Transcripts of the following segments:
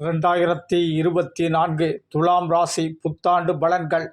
ரெண்டாயிரத்தி இருபத்தி நான்கு துலாம் ராசி புத்தாண்டு பலன்கள்.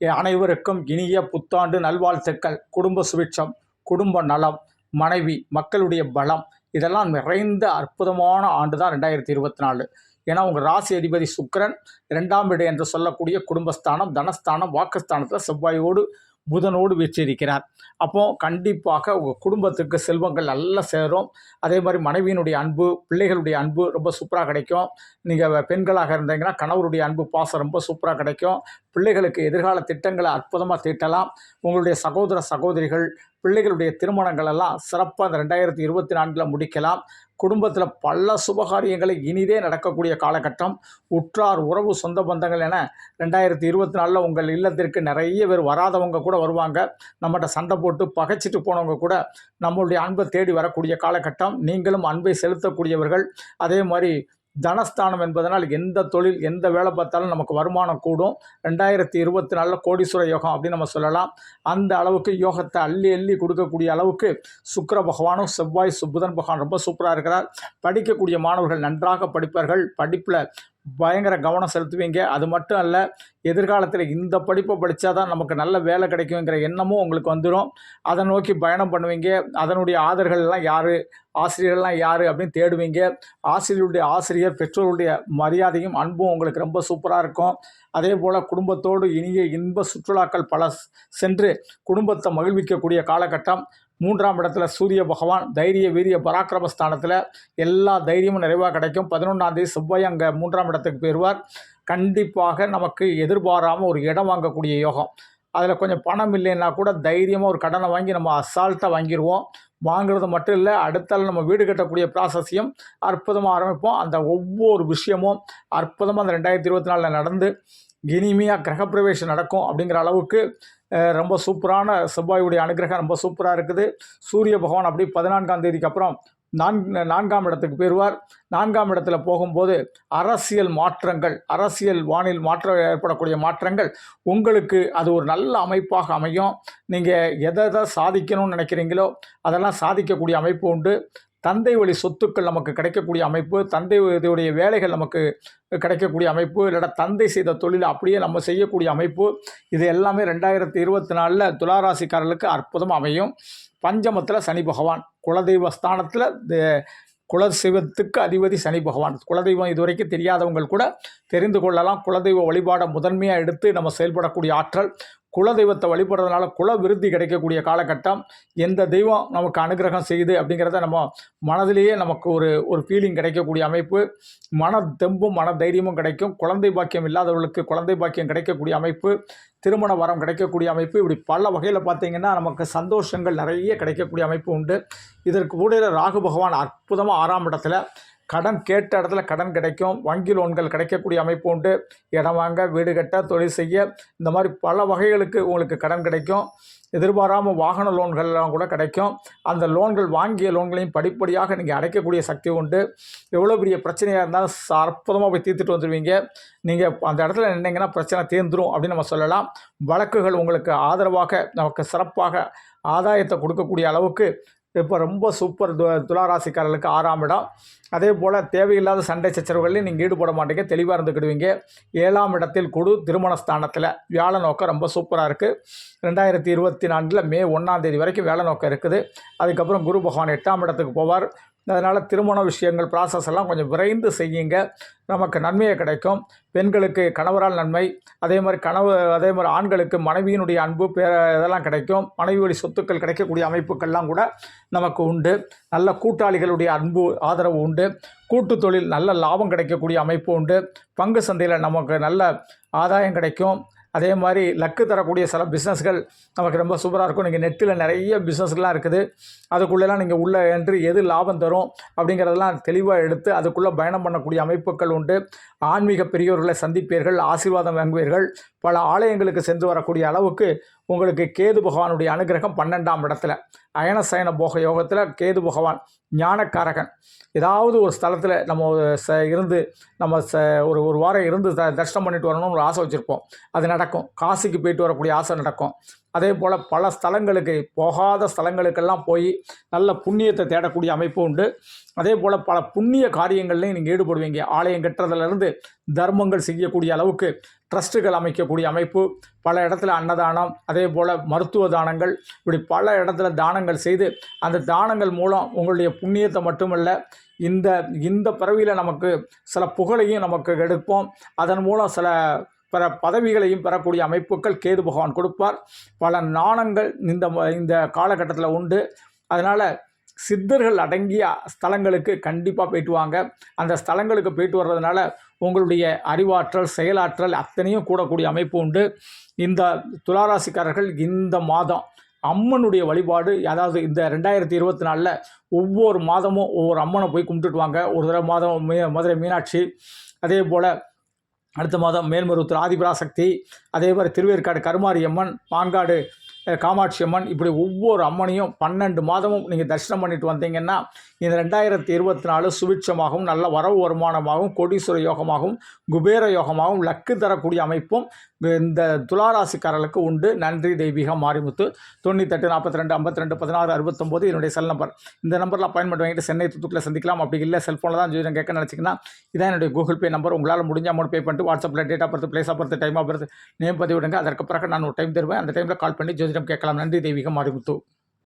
அனைவருக்கும் இனிய புத்தாண்டு நல்வாழ்த்துக்கள். குடும்ப சுபிட்சம் குடும்ப நலம் மனைவி மக்களுடைய பலம். இதெல்லாம் நிறைந்த அற்புதமான ஆண்டு தான் ரெண்டாயிரத்தி இருபத்தி நாலு. ஏன்னா உங்கள் ராசி அதிபதி சுக்கிரன் ரெண்டாம் இடம் என்று சொல்லக்கூடிய குடும்பஸ்தானம் தனஸ்தானம் வாக்குஸ்தானத்தில் செவ்வாயோடு புதனோடு வீற்றிருக்கிறார் அப்போ கண்டிப்பாக உங்கள் குடும்பத்துக்கு செல்வங்கள் நல்லா சேரும். அதே மாதிரி மனைவியினுடைய அன்பு பிள்ளைகளுடைய அன்பு ரொம்ப சூப்பராக கிடைக்கும். நீங்கள் பெண்களாக இருந்தீங்கன்னா கணவருடைய அன்பு பாசம் ரொம்ப சூப்பராக கிடைக்கும். பிள்ளைகளுக்கு எதிர்கால திட்டங்களை அற்புதமாக தீட்டலாம். உங்களுடைய சகோதர சகோதரிகள் பிள்ளைகளுடைய திருமணங்கள் எல்லாம் சிறப்பாக அந்த ரெண்டாயிரத்தி இருபத்தி நான்கில் முடிக்கலாம். குடும்பத்தில் பல சுபகாரியங்களை இனிதே நடக்கக்கூடிய காலகட்டம். உற்றார் உறவு சொந்த பந்தங்கள் என ரெண்டாயிரத்தி இருபத்தி நாலில் உங்கள் இல்லத்திற்கு நிறைய பேர் வராதவங்க கூட வருவாங்க. நம்மகிட்ட சண்டை போட்டு பகைச்சிட்டு போனவங்க கூட நம்மளுடைய அன்பை தேடி வரக்கூடிய காலகட்டம். நீங்களும் அன்பை செலுத்தக்கூடியவர்கள். அதே மாதிரி தனஸ்தானம் என்பதனால் எந்த தொழில் எந்த வேலை பார்த்தாலும் நமக்கு வருமானம் கூடும். ரெண்டாயிரத்தி இருபத்தி நாலில் கோடீஸ்வர யோகம் அப்படின்னு நம்ம சொல்லலாம். அந்த அளவுக்கு யோகத்தை அள்ளி அள்ளி கொடுக்கக்கூடிய அளவுக்கு சுக்கிர பகவானும் செவ்வாய் சுப்புதன் புதன் பகவான் ரொம்ப சூப்பராக இருக்கிறார். படிக்கக்கூடிய மாணவர்கள் நன்றாக படிப்பார்கள். படிப்பில் பயங்கர கவனம் செலுத்துவீங்க. அது மட்டும் அல்ல எதிர்காலத்தில் இந்த படிப்பை படித்தா தான் நமக்கு நல்ல வேலை கிடைக்குங்கிற எண்ணமும் உங்களுக்கு வந்துடும் அதை நோக்கி பயணம் பண்ணுவீங்க. அதனுடைய ஆதர்கள்லாம் எல்லாம் யார்? ஆசிரியர்கள்லாம் யார் அப்படின்னு தேடுவீங்க. ஆசிரியருடைய ஆசிரியர் பெற்றோருடைய மரியாதையும் அன்பும் உங்களுக்கு ரொம்ப சூப்பராக இருக்கும். அதே போல் குடும்பத்தோடு இனிய இன்ப சுற்றுலாக்கள் பல சென்று குடும்பத்தை மகிழ்விக்கக்கூடிய காலகட்டம். மூன்றாம் இடத்துல சூரிய பகவான் தைரிய வீரிய பராக்கிரம ஸ்தானத்தில் எல்லா தைரியமும் நிறைவாக கிடைக்கும். பதினொன்றாம் தேதி செவ்வாய் அங்கே மூன்றாம் இடத்துக்கு போயிடுவார் கண்டிப்பாக நமக்கு எதிர்பாராமல் ஒரு இடம் வாங்கக்கூடிய யோகம். அதில் கொஞ்சம் பணம் இல்லைன்னா கூட தைரியமாக ஒரு கடனை வாங்கி நம்ம அசால்ட்டாக வாங்கிடுவோம் வாங்குறது மட்டும் இல்லை அடுத்தால் நம்ம வீடு கட்டக்கூடிய ப்ராசஸையும் அற்புதமாக ஆரம்பிப்போம். அந்த ஒவ்வொரு விஷயமும் அற்புதமாக அந்த ரெண்டாயிரத்தி இருபத்தி நாலில் நடந்து இனிமையாக கிரகப்பிரவேசம் நடக்கும் அப்படிங்கிற அளவுக்கு ரொம்ப சூப்பரான செவ்வாயுடைய அனுகிரகம் ரொம்ப சூப்பராக இருக்குது. சூரிய பகவான் அப்படி பதினான்காம் தேதிக்கு அப்புறம் நான்கு நான்காம் இடத்துக்கு போயிடுவார் நான்காம் இடத்துல போகும்போது அரசியல் மாற்றங்கள் அரசியல் வானில் மாற்றம் ஏற்படக்கூடிய மாற்றங்கள் உங்களுக்கு அது ஒரு நல்ல அமைப்பாக அமையும். நீங்கள் எதை எதை சாதிக்கணும்னு நினைக்கிறீங்களோ அதெல்லாம் சாதிக்கக்கூடிய அமைப்பு உண்டு. தந்தை வழி சொத்துக்கள் நமக்கு கிடைக்கக்கூடிய அமைப்பு தந்தை இதோடைய வேலைகள் நமக்கு கிடைக்கக்கூடிய அமைப்பு இல்லைனா தந்தை செய்த தொழில் அப்படியே நம்ம செய்யக்கூடிய அமைப்பு இது எல்லாமே ரெண்டாயிரத்தி இருபத்தி நாலில் துளாராசிக்காரர்களுக்கு அற்புதம் அமையும். பஞ்சமத்தில் சனி பகவான் குலதெய்வ ஸ்தானத்தில் குலதெய்வத்துக்கு அதிபதி சனி பகவான். குலதெய்வம் இதுவரைக்கும் தெரியாதவங்க கூட தெரிந்து கொள்ளலாம். குலதெய்வ வழிபாடை முதன்மையாக எடுத்து நம்ம செயல்படக்கூடிய ஆற்றல் குலதெய்வத்தை வழிபடுறதுனால குல விருத்தி கிடைக்கக்கூடிய காலகட்டம் எந்த தெய்வம் நமக்கு அனுகிரகம் செய்யுது அப்படிங்கிறத நம்ம மனதிலேயே நமக்கு ஒரு ஒரு ஃபீலிங் கிடைக்கக்கூடிய அமைப்பு. மன தெம்பும் மன தைரியமும் கிடைக்கும். குழந்தை பாக்கியம் இல்லாதவர்களுக்கு குழந்தை பாக்கியம் கிடைக்கக்கூடிய அமைப்பு. திருமண வரம் கிடைக்கக்கூடிய அமைப்பு. இப்படி பல வகையில் பார்த்தீங்கன்னா நமக்கு சந்தோஷங்கள் நிறைய கிடைக்கக்கூடிய அமைப்பு உண்டு. இதற்கு கூட ராகு பகவான் அற்புதமாக ஆறாம் இடத்துல கடன் கேட்ட இடத்துல கடன் கிடைக்கும் வங்கி லோன்கள் கிடைக்கக்கூடிய அமைப்பு உண்டு. இடம் வாங்க வீடு கட்ட தொழில் செய்ய இந்த மாதிரி பல வகைகளுக்கு உங்களுக்கு கடன் கிடைக்கும். எதிர்பாராமல் வாகன லோன்கள்லாம் கூட கிடைக்கும். அந்த லோன்கள் வாங்கிய லோன்களையும் படிப்படியாக நீங்கள் அடைக்கக்கூடிய சக்தி உண்டு. எவ்வளோ பெரிய பிரச்சனையாக இருந்தாலும் அற்புதமாக போய் தீர்த்துட்டு வந்துடுவீங்க நீங்கள் அந்த இடத்துல நின்னீங்கன்னா பிரச்சனை தீர்ந்துடும் அப்படின்னு நம்ம சொல்லலாம். வழக்குகள் உங்களுக்கு ஆதரவாக நமக்கு சிறப்பாக ஆதாயத்தை கொடுக்கக்கூடிய அளவுக்கு இப்போ ரொம்ப சூப்பர் து துளாராசிக்காரர்களுக்கு ஆறாம் இடம். அதே போல் தேவையில்லாத சண்டை சச்சரவுகளையும் நீங்கள் ஈடுபட மாட்டீங்க தெளிவாக இருந்துக்கிடுவீங்க. ஏழாம் இடத்தில் குடு திருமணஸ்தானத்தில் வியாழ நோக்கம் ரொம்ப சூப்பராக இருக்குது ரெண்டாயிரத்தி இருபத்தி நான்கில் மே ஒன்றாம் தேதி வரைக்கும் வேலை நோக்கம் இருக்குது. அதுக்கப்புறம் குரு பகவான் எட்டாம் இடத்துக்கு போவார். அதனால் திருமண விஷயங்கள் ப்ராசஸ் எல்லாம் கொஞ்சம் விரைந்து செய்யுங்க. நமக்கு நன்மையை கிடைக்கும். பெண்களுக்கு கணவரால் நன்மை. அதே மாதிரி கனவு அதே மாதிரி ஆண்களுக்கு மனைவியினுடைய அன்பு பே இதெல்லாம் கிடைக்கும். மனைவியுடைய சொத்துக்கள் கிடைக்கக்கூடிய அமைப்புகள்லாம் கூட நமக்கு உண்டு. நல்ல கூட்டாளிகளுடைய அன்பு ஆதரவு உண்டு. கூட்டு தொழில் நல்ல லாபம் கிடைக்கக்கூடிய அமைப்பு உண்டு. பங்கு சந்தையில் நமக்கு நல்ல ஆதாயம் கிடைக்கும். அதே மாதிரி லக்கு தரக்கூடிய சில பிஸ்னஸ்கள் நமக்கு ரொம்ப சூப்பராக இருக்கும். நீங்கள் நெட்டில் நிறைய பிஸ்னஸ்லாம் இருக்குது. அதுக்குள்ளெல்லாம் நீங்கள் உள்ளே என்று எது லாபம் தரும் அப்படிங்கிறதெல்லாம் தெளிவாக எடுத்து அதுக்குள்ளே பயணம் பண்ணக்கூடிய அமைப்புகள் உண்டு. ஆன்மீக பெரியோர்களை சந்திப்பீர்கள் ஆசீர்வாதம் வாங்குவீர்கள். பல ஆலயங்களுக்கு சென்று வரக்கூடிய அளவுக்கு உங்களுக்கு கேது பகவானுடைய அனுகிரகம் பன்னெண்டாம் இடத்துல அயனசயன போக யோகத்தில் கேது பகவான் ஞானக்காரகன். ஏதாவது ஒரு ஸ்தலத்தில் நம்ம ச இருந்து நம்ம ச ஒரு ஒரு வாரம் இருந்து த தரிசனம் பண்ணிட்டு வரணும்னு ஒரு ஆசை வச்சுருப்போம். அது நடக்கும். காசிக்கு போயிட்டு வரக்கூடிய ஆசை நடக்கும். அதே போல் பல ஸ்தலங்களுக்கு போகாத ஸ்தலங்களுக்கெல்லாம் போய் நல்ல புண்ணியத்தை தேடக்கூடிய அமைப்பு உண்டு. அதே போல் பல புண்ணிய காரியங்கள்லையும் நீங்கள் ஈடுபடுவீங்க. ஆலயம் கட்டுறதுலேருந்து தர்மங்கள் செய்யக்கூடிய அளவுக்கு ட்ரஸ்ட்டுகள் அமைக்கக்கூடிய அமைப்பு பல இடத்துல அன்னதானம் அதே போல் மருத்துவ தானங்கள் இப்படி பல இடத்துல தானங்கள் செய்து அந்த தானங்கள் மூலம் உங்களுடைய புண்ணியத்தை மட்டுமல்ல இந்த இந்த பிறவியில் நமக்கு சில புகழையும் நமக்கு எடுப்போம். அதன் மூலம் சில பிற பதவிகளையும் பெறக்கூடிய அமைப்புகள் கேது பகவான் கொடுப்பார். பல நாணங்கள் இந்த ம- இந்த காலகட்டத்தில் உண்டு. அதனால் சித்தர்கள் அடங்கிய ஸ்தலங்களுக்கு கண்டிப்பாக போயிட்டு வாங்க அந்த ஸ்தலங்களுக்கு போயிட்டு வர்றதுனால உங்களுடைய அறிவாற்றல் செயலாற்றல் அத்தனையும் கூடக்கூடிய அமைப்பு உண்டு. இந்த துளாராசிக்காரர்கள் இந்த மாதம் அம்மனுடைய வழிபாடு அதாவது இந்த ரெண்டாயிரத்தி இருபத்தி நாலில் ஒவ்வொரு மாதமும் ஒவ்வொரு அம்மனை போய் கும்பிட்டுட்டு வாங்க. ஒரு தடவை மாதம் மீ மதுரை மீனாட்சி அதே போல் அடுத்த மாதம் மேல்மருவத்தூர் ஆதிபராசக்தி அதே மாதிரி திருவேற்காடு கருமாரியம்மன் அம்மன் அஹ், காமாட்சி அம்மன் இப்படி ஒவ்வொரு அம்மனையும் பன்னெண்டு மாதமும் நீங்கள் தரிசனம் பண்ணிட்டு வந்தீங்கன்னா இந்த ரெண்டாயிரத்தி இருபத்தி நாலு சுபிட்சமாகவும் நல்ல வரவு வருமானமாகவும் கோடீஸ்வர யோகமாகவும் குபேர யோகமாகவும் லக்கு தரக்கூடிய அமைப்பும் இந்த துளாராசிக்காரர்களுக்கு உண்டு. நன்றி தெய்வீகம் மாரிமுத்து. தொண்ணூத்தெட்டு நாற்பத்தி ரெண்டு ஐம்பத்தி ரெண்டு பதினாறு அறுபத்தொம்போது என்னுடைய செல் நம்பர் இந்த நம்பரில் அப்பாயின்மெண்ட் வாங்கிட்டு சென்னை தூத்துக்குள்ள சந்திக்கலாம். அப்படி இல்லை செல்ஃபோனில் தான் ஜோதிடம் கேட்க நினச்சிங்கன்னா இதான் என்னுடைய கூகுள் பே நம்பர் உங்களால் முடிஞ்ச அமௌண்ட் பே பண்ணிட்டு வாட்ஸ்அப்பில் date of birth place of birth time of birth name பதிவிடுங்க. அதற்கு பிறகு நான் ஒரு டைம் தருவேன். அந்த டைமில் கால் பண்ணி ஜோதிடம் கேட்கலாம். நன்றி தெய்வீகம் மாரிமுத்து.